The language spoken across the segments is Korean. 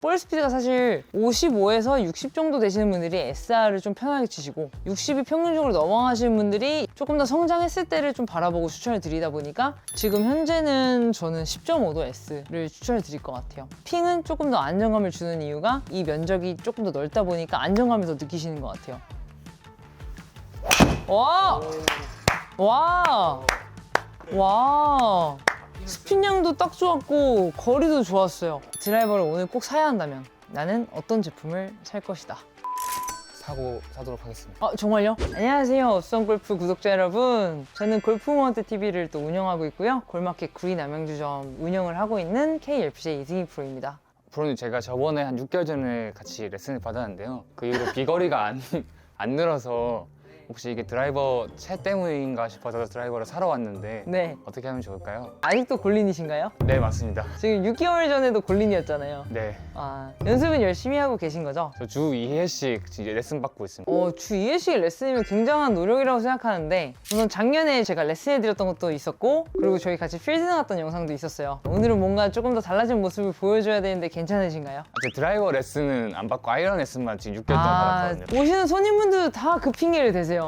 볼 스피드가 사실 55에서 60 정도 되시는 분들이 SR을 좀 편하게 치시고 60이 평균적으로 넘어가시는 분들이 조금 더 성장했을 때를 좀 바라보고 추천을 드리다 보니까 지금 현재는 저는 10.5도 S를 추천을 드릴 것 같아요. 핑은 조금 더 안정감을 주는 이유가 이 면적이 조금 더 넓다 보니까 안정감을 더 느끼시는 것 같아요. 와! 와! 와! 스핀량도 딱 좋았고 거리도 좋았어요. 드라이버를 오늘 꼭 사야 한다면 나는 어떤 제품을 살 것이다. 사고 사도록 하겠습니다. 어 정말요? 안녕하세요 업성골프 구독자 여러분 저는 골프모먼트 TV를 또 운영하고 있고요 골마켓 구리 남양주점 운영을 하고 있는 KLPJ 이승희 프로입니다 프로님 제가 저번에 한 6개월 전에 같이 레슨을 받았는데요. 그 이후로 비거리가 안, 안 늘어서 혹시 이게 드라이버 채 때문인가 싶어서 드라이버를 사러 왔는데 네 어떻게 하면 좋을까요? 아직도 골린이신가요? 네 맞습니다. 지금 6개월 전에도 골린이었잖아요 네. 아 연습은 열심히 하고 계신 거죠? 저 주 2회씩 이제 레슨 받고 있습니다. 어, 주 2회씩 레슨이면 굉장한 노력이라고 생각하는데 우선 작년에 제가 레슨해드렸던 것도 있었고 그리고 저희 같이 필드 나갔던 영상도 있었어요 오늘은 뭔가 조금 더 달라진 모습을 보여줘야 되는데 괜찮으신가요? 아, 제 드라이버 레슨은 안 받고 아이언 레슨만 지금 6개월 동안 아, 받았거든요. 오시는 손님분들도 다그 핑계를 대세요.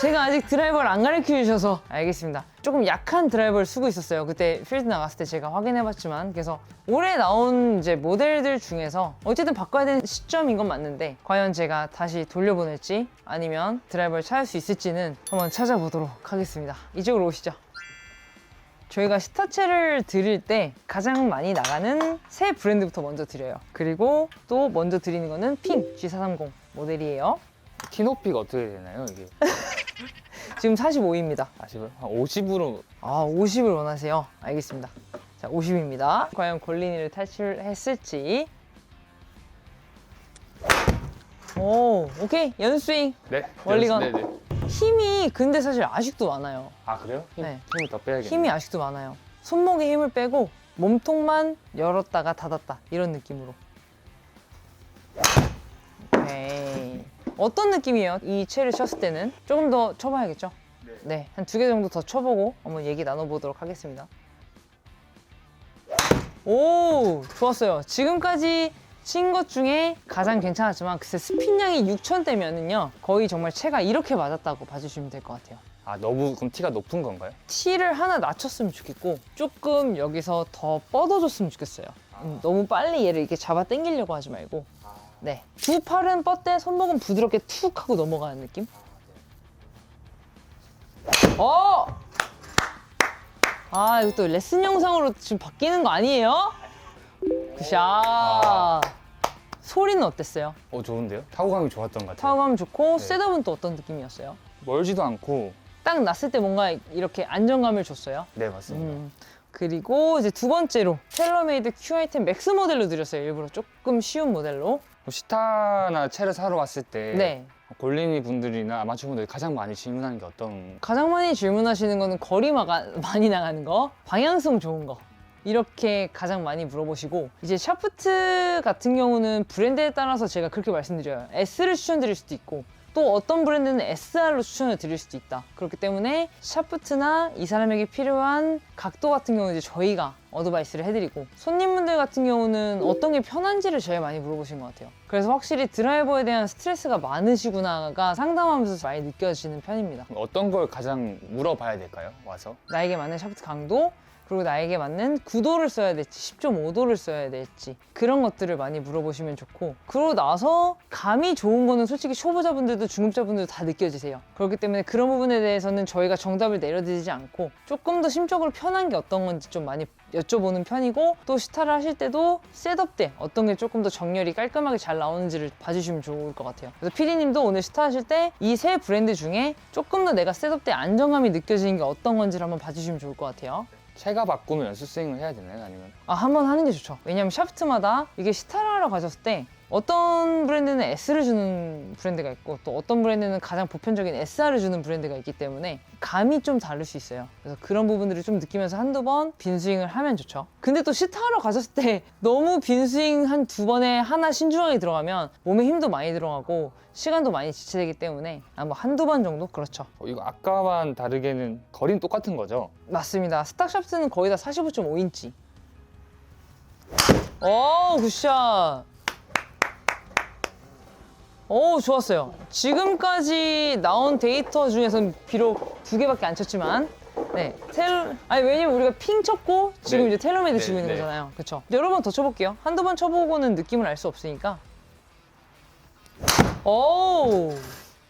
제가 아직 드라이버를 안 가르쳐 주셔서 알겠습니다. 조금 약한 드라이버를 쓰고 있었어요. 그때 필드 나갔을 때 제가 확인해봤지만 그래서 올해 나온 이제 모델들 중에서 어쨌든 바꿔야 되는 시점인 건 맞는데 과연 제가 다시 돌려보낼지 아니면 드라이버를 찾을 수 있을지는 한번 찾아보도록 하겠습니다. 이쪽으로 오시죠. 저희가 스타체를 드릴 때 가장 많이 나가는 새 브랜드부터 먼저 드려요. 그리고 또 먼저 드리는 거는 핑 G430 모델이에요. 키 높이가 어떻게 되나요 이게? 지금 45입니다. 아시고요? 한 50으로 아, 50을 원하세요. 알겠습니다. 자, 50입니다. 과연 골린이를 탈출했을지. 오, 오케이. 연스윙. 네. 원리가- 네네. 힘이 근데 사실 아직도 많아요. 아 그래요? 힘, 네. 힘을 더 빼야겠네. 힘이 아직도 많아요. 손목에 힘을 빼고 몸통만 열었다가 닫았다. 이런 느낌으로. 오케이. 어떤 느낌이에요? 이 채를 쳤을 때는 조금 더 쳐봐야겠죠? 네. 한 두 개 정도 더 쳐보고 한번 얘기 나눠보도록 하겠습니다. 오, 좋았어요. 지금까지 친 것 중에 가장 괜찮았지만 글쎄 스핀량이 6천대면은요 거의 정말 채가 이렇게 맞았다고 봐주시면 될 것 같아요. 아 너무 그럼 티가 높은 건가요? 티를 하나 낮췄으면 좋겠고 조금 여기서 더 뻗어줬으면 좋겠어요. 음, 너무 빨리 얘를 이렇게 잡아 당기려고 하지 말고 네. 두 팔은 뻗대 손목은 부드럽게 툭 하고 넘어가는 느낌? 어! 아, 이거 또 레슨 영상으로 지금 바뀌는 거 아니에요? 굿샷. 소리는 어땠어요? 어 좋은데요? 타고감이 좋았던 것 같아요. 타워감 좋고 네. 셋업은 또 어떤 느낌이었어요? 멀지도 않고 딱 났을 때 뭔가 이렇게 안정감을 줬어요. 네 맞습니다. 음, 그리고 이제 두 번째로 텔러메이드 Q 아이템 맥스 모델로 드렸어요. 일부러 조금 쉬운 모델로. 그럼 시타나 채를 사러 왔을 때 네. 골린이 분들이나 아마추어 분들이 가장 많이 질문하는 게 어떤 가장 많이 질문하시는 거는 거리 마가 많이 나가는 거, 방향성 좋은 거. 이렇게 가장 많이 물어보시고 이제 샤프트 같은 경우는 브랜드에 따라서 제가 그렇게 말씀드려요. S를 추천드릴 수도 있고 또 어떤 브랜드는 SR로 추천을 드릴 수도 있다. 그렇기 때문에 샤프트나 이 사람에게 필요한 각도 같은 경우는 이제 저희가 어드바이스를 해드리고 손님분들 같은 경우는 어떤 게 편한지를 제일 많이 물어보신 것 같아요. 그래서 확실히 드라이버에 대한 스트레스가 많으시구나가 상담하면서 많이 느껴지는 편입니다. 어떤 걸 가장 물어봐야 될까요? 와서 나에게 맞는 샤프트 강도 그리고 나에게 맞는 구도를 써야 될지 10.5도를 써야 될지 그런 것들을 많이 물어보시면 좋고 그러고 나서 감이 좋은 거는 솔직히 초보자분들도 중급자분들도 다 느껴지세요 그렇기 때문에 그런 부분에 대해서는 저희가 정답을 내려드리지 않고 조금 더 심적으로 편한 게 어떤 건지 좀 많이 여쭤보는 편이고 또 시타를 하실 때도 셋업 때 어떤 게 조금 더 정렬이 깔끔하게 잘 나오는지를 봐주시면 좋을 것 같아요 그래서 피디님도 오늘 시타 하실 때 이 세 브랜드 중에 조금 더 내가 셋업 때 안정감이 느껴지는 게 어떤 건지를 한번 봐주시면 좋을 것 같아요 채가 바꾸면 연습 스윙을 해야 되나요? 아니면 아, 한 번 하는 게 좋죠. 왜냐면 샤프트마다 이게 시타를 하러 가셨을 때 어떤 브랜드는 S를 주는 브랜드가 있고 또 어떤 브랜드는 가장 보편적인 SR을 주는 브랜드가 있기 때문에 감이 좀 다를 수 있어요. 그래서 그런 부분들을 좀 느끼면서 한두 번 빈스윙을 하면 좋죠. 근데 또 시타하러 가셨을 때 너무 빈스윙 한 두 번에 하나 신중하게 들어가면 몸에 힘도 많이 들어가고 시간도 많이 지체되기 때문에 아, 뭐 한두 번 정도 그렇죠. 어, 이거 아까만 다르게는 거리는 똑같은 거죠? 맞습니다. 스탁 샤프트는 거의 다 45.5인치. 오, 굿샷. 오 좋았어요. 지금까지 나온 데이터 중에서는 비록 두 개밖에 안 쳤지만 네 텔 아니 왜냐면 우리가 핑 쳤고 지금 네. 이제 텔러메이드 네, 치고 있는 네. 거잖아요. 그렇죠. 여러 번 더 쳐볼게요. 한두 번 쳐보고는 느낌을 알 수 없으니까. 오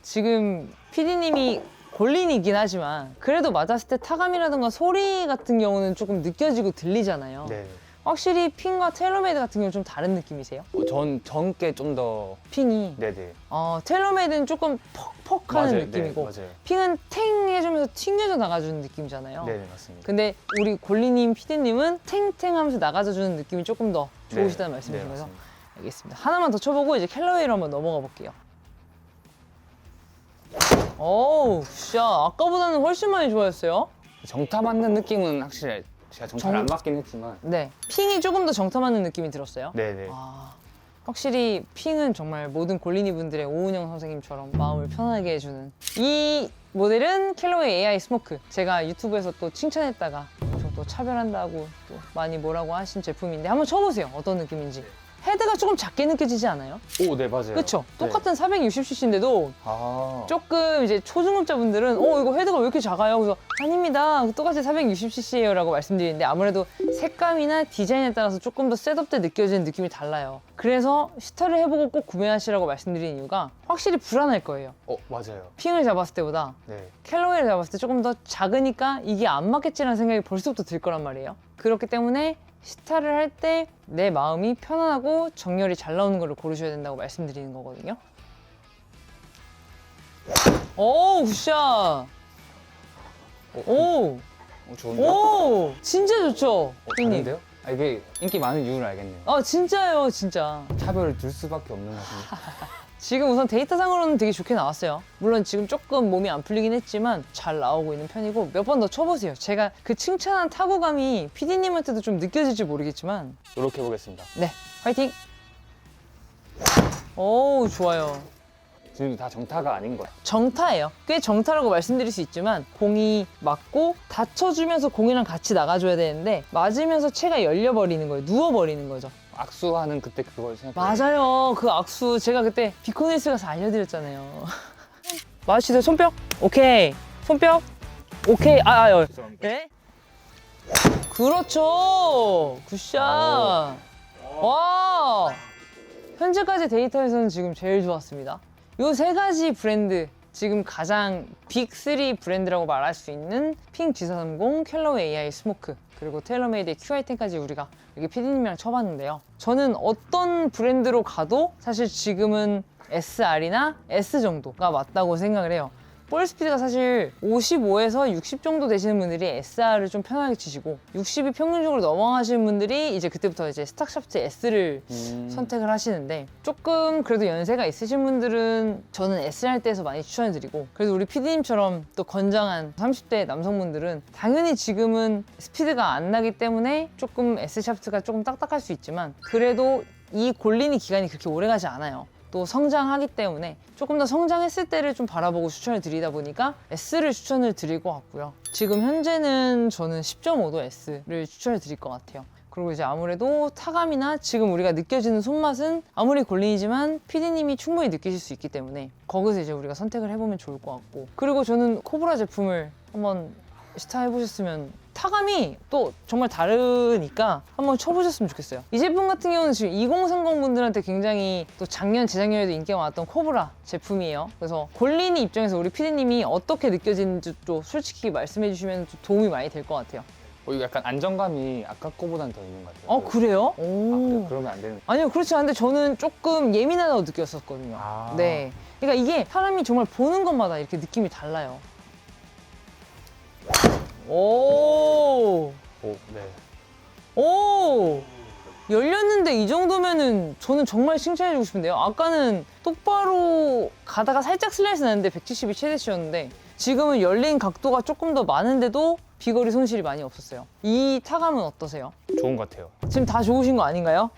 지금 PD님이 골린이긴 하지만 그래도 맞았을 때 타감이라든가 소리 같은 경우는 조금 느껴지고 들리잖아요. 네. 확실히 핑과 텔러메이드 같은 경우는 좀 다른 느낌이세요? 어, 전 전께 좀더 핑이 네네. 어, 텔러메이드는 조금 퍽퍽하는 맞아요. 느낌이고 네, 맞아요. 핑은 탱 해주면서 튕겨져 나가주는 느낌이잖아요. 네네 맞습니다. 근데 우리 골리님, 피디님은 탱탱하면서 나가줘주는 느낌이 조금 더 네, 좋으시다는 네, 말씀이신 거죠? 맞습니다. 알겠습니다. 하나만 더 쳐보고 이제 캘러웨이로 한번 넘어가 볼게요. 오우, 샤 아까보다는 훨씬 많이 좋아졌어요. 정타 맞는 느낌은 확실히 제가 정타를 정- 안 맞긴 했지만. 네, 핑이 조금 더 정타 맞는 느낌이 들었어요. 네네. 아, 확실히 핑은 정말 모든 골린이 분들의 오은영 선생님처럼 마음을 편하게 해주는. 이 모델은 캘로웨이 AI 스모크. 제가 유튜브에서 또 칭찬했다가 저또 차별한다고 또 많이 뭐라고 하신 제품인데 한번 쳐보세요. 어떤 느낌인지 헤드가 조금 작게 느껴지지 않아요? 오, 네 맞아요. 그쵸? 네. 똑같은 460cc인데도 아. 조금 이제 초중급자분들은 어 이거 헤드가 왜 이렇게 작아요? 그래서 아닙니다. 똑같이 460cc예요 라고 말씀드리는데 아무래도 색감이나 디자인에 따라서 조금 더 셋업 때 느껴지는 느낌이 달라요. 그래서 시타를 해보고 꼭 구매하시라고 말씀드리는 이유가 확실히 불안할 거예요. 어 맞아요. 핑을 잡았을 때보다 네. 캘로웨이를 잡았을 때 조금 더 작으니까 이게 안 맞겠지라는 생각이 벌써부터 들 거란 말이에요. 그렇기 때문에 시타를 할 때 내 마음이 편안하고 정렬이 잘 나오는 걸 고르셔야 된다고 말씀드리는 거거든요. 오, 굿샷! 오, 어, 좋은데? 요 오, 진짜 좋죠, 어, 피님. 다른데요? 아, 이게 인기 많은 이유를 알겠네요. 아, 진짜요, 진짜. 차별을 둘 수밖에 없는 맛입니다. 지금 우선 데이터상으로는 되게 좋게 나왔어요. 물론 지금 조금 몸이 안 풀리긴 했지만 잘 나오고 있는 편이고 몇 번 더 쳐보세요. 제가 그 칭찬한 타고감이 PD님한테도 좀 느껴질지 모르겠지만 이렇게 해보겠습니다. 네, 화이팅! 오, 좋아요. 지금 다 정타가 아닌 거예요. 정타예요. 꽤 정타라고 말씀드릴 수 있지만 공이 맞고 받쳐주면서 공이랑 같이 나가줘야 되는데 맞으면서 채가 열려버리는 거예요. 누워버리는 거죠. 악수하는 그때 그걸 생각해요. 맞아요. 그 악수 제가 그때 비코네스 가서 알려드렸잖아요. 맞으시죠? 손뼉? 오케이. 손뼉? 오케이. 아, 아, 아. 죄송합니다. 네? 그렇죠. 굿샷. 와. 현재까지 데이터에서는 지금 제일 좋았습니다. 요 세 가지 브랜드 지금 가장 빅3 브랜드라고 말할 수 있는 핑 G430, 켈러웨이 AI 스모크 그리고 테일러메이드의 QI10까지 우리가 여기 PD님이랑 쳐봤는데요. 저는 어떤 브랜드로 가도 사실 지금은 SR이나 S 정도가 맞다고 생각을 해요. 볼 스피드가 사실 55에서 60 정도 되시는 분들이 SR을 좀 편하게 치시고 60이 평균적으로 넘어가시는 분들이 이제 그때부터 이제 스탁샤프트 S를 음, 선택을 하시는데 조금 그래도 연세가 있으신 분들은 저는 SR 때에서 많이 추천해 드리고 그래도 우리 PD님처럼 또 건장한 30대 남성분들은 당연히 지금은 스피드가 안 나기 때문에 조금 S 샤프트가 조금 딱딱할 수 있지만 그래도 이 골린이 기간이 그렇게 오래 가지 않아요. 또 성장하기 때문에 조금 더 성장했을 때를 좀 바라보고 추천을 드리다 보니까 S를 추천을 드릴 것 같고요. 지금 현재는 저는 10.5도 S를 추천을 드릴 것 같아요. 그리고 이제 아무래도 타감이나 지금 우리가 느껴지는 손맛은 아무리 골린이지만 PD님이 충분히 느끼실 수 있기 때문에 거기서 이제 우리가 선택을 해보면 좋을 것 같고 그리고 저는 코브라 제품을 한번 시타 해보셨으면 타감이 또 정말 다르니까 한번 쳐보셨으면 좋겠어요. 이 제품 같은 경우는 지금 2030 분들한테 굉장히 또 작년, 재작년에도 인기가 많았던 코브라 제품이에요. 그래서 골린이 입장에서 우리 피디님이 어떻게 느껴지는지 또 솔직히 말씀해 주시면 좀 도움이 많이 될 것 같아요. 어, 이거 약간 안정감이 아까 거보단 더 있는 것 같아요. 어, 그래요? 아, 오. 그래요? 그러면 안 되는. 아니요, 그렇지 않은데 저는 조금 예민하다고 느꼈었거든요. 아. 네. 그러니까 이게 사람이 정말 보는 것마다 이렇게 느낌이 달라요. 오, 오, 네. 오, 열렸는데 이 정도면은 저는 정말 칭찬해주고 싶은데요. 아까는 똑바로 가다가 살짝 슬라이스 났는데 170이 최대치였는데 지금은 열린 각도가 조금 더 많은데도 비거리 손실이 많이 없었어요. 이 타감은 어떠세요? 좋은 것 같아요. 지금 다 좋으신 거 아닌가요?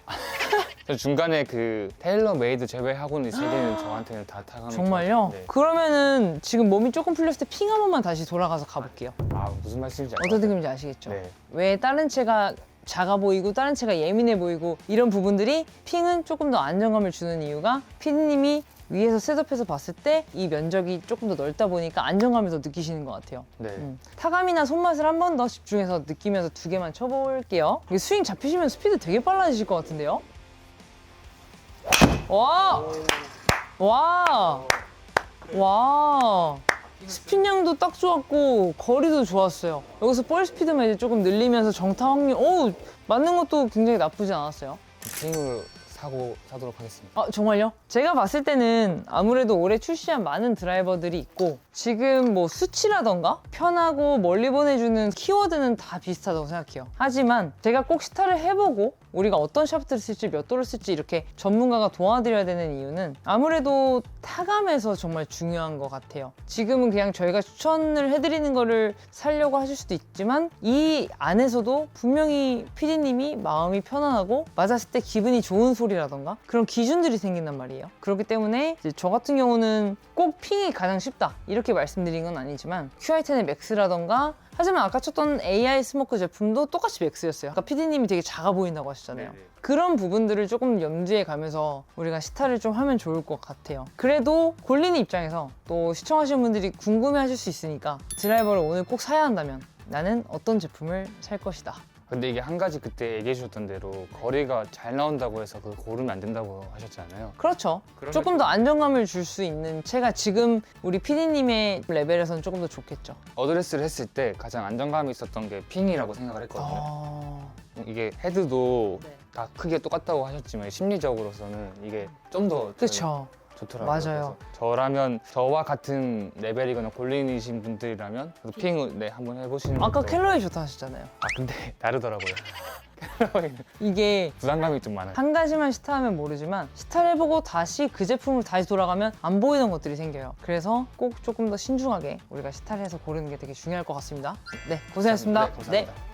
저 중간에 그 테일러 메이드 제외하고는 세 개는 저한테는 다 타감이 정말요? 네. 그러면은 지금 몸이 조금 풀렸을 때 핑 한 번만 다시 돌아가서 가볼게요. 아 무슨 말씀인지 어떤 느낌인지 아시겠죠? 네. 왜 다른 채가 작아 보이고 다른 채가 예민해 보이고 이런 부분들이 핑은 조금 더 안정감을 주는 이유가 피디님이 위에서 셋업해서 봤을 때 이 면적이 조금 더 넓다 보니까 안정감을 더 느끼시는 것 같아요. 네. 음. 타감이나 손맛을 한 번 더 집중해서 느끼면서 두 개만 쳐볼게요. 이게 스윙 잡히시면 스피드 되게 빨라지실 것 같은데요? 와! 와! 와! 스핀량도 딱 좋았고 거리도 좋았어요. 여기서 볼 스피드만 이제 조금 늘리면서 정타 확률, 오 맞는 것도 굉장히 나쁘지 않았어요. 핑을 사고 사도록 하겠습니다. 아 정말요? 제가 봤을 때는 아무래도 올해 출시한 많은 드라이버들이 있고 지금 뭐 수치라던가 편하고 멀리 보내주는 키워드는 다 비슷하다고 생각해요. 하지만 제가 꼭 시타를 해보고 우리가 어떤 샤프트를 쓸지 몇 도를 쓸지 이렇게 전문가가 도와드려야 되는 이유는 아무래도 타감에서 정말 중요한 것 같아요. 지금은 그냥 저희가 추천을 해드리는 거를 살려고 하실 수도 있지만 이 안에서도 분명히 피디님이 마음이 편안하고 맞았을 때 기분이 좋은 소리라던가 그런 기준들이 생긴단 말이에요. 그렇기 때문에 저 같은 경우는 꼭 핑이 가장 쉽다 이렇게 말씀드린 건 아니지만 QI10의 맥스라던가 하지만 아까 쳤던 AI 스모크 제품도 똑같이 맥스였어요. 아까 피디님이 되게 작아 보인다고 하셨잖아요. 네네. 그런 부분들을 조금 염두에 가면서 우리가 시타를 좀 하면 좋을 것 같아요. 그래도 골리는 입장에서 또 시청하시는 분들이 궁금해 하실 수 있으니까 드라이버를 오늘 꼭 사야 한다면 나는 어떤 제품을 살 것이다. 근데 이게 한 가지 그때 얘기해 주셨던 대로 거리가 잘 나온다고 해서 그걸 고르면 안 된다고 하셨잖아요. 그렇죠. 그러면 조금 더 안정감을 줄 수 있는 채가 지금 우리 피디님의 레벨에서는 조금 더 좋겠죠. 어드레스를 했을 때 가장 안정감이 있었던 게 핑이라고 생각을 했거든요. 아... 이게 헤드도 네. 다 크게 똑같다고 하셨지만 심리적으로서는 이게 좀 더 그렇죠. 좋더라고요. 맞아요. 그래서 저라면 저와 같은 레벨이거나 골린이신 분들이라면 그래도 핑을 네 한번 해보시는 아까 것도- 캘러리 좋다 하셨잖아요. 아 근데 다르더라고요. 이게 부담감이 좀 많아요. 한 가지만 시타하면 모르지만 시타를 해보고 다시 그 제품으로 다시 돌아가면 안 보이는 것들이 생겨요. 그래서 꼭 조금 더 신중하게 우리가 시타를 해서 고르는 게 되게 중요할 것 같습니다. 네, 고생하셨습니다. 네, 감사합니다. 네.